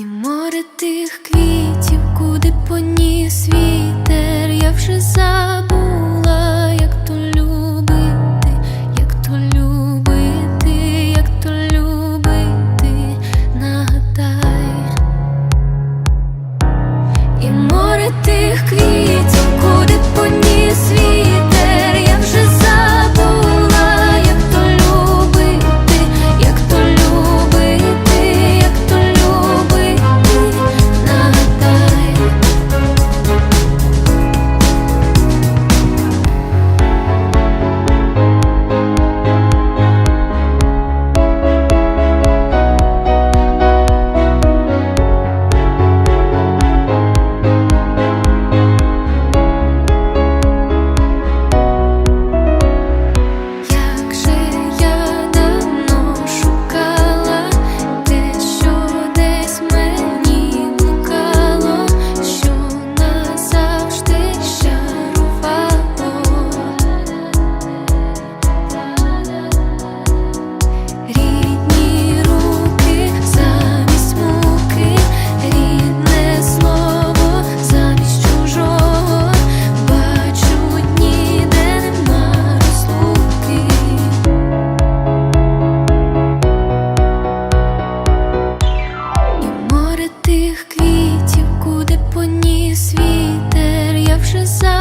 І море тих квітів, куди поніс вітер. тих квітів, куди поніс вітер, я вже за.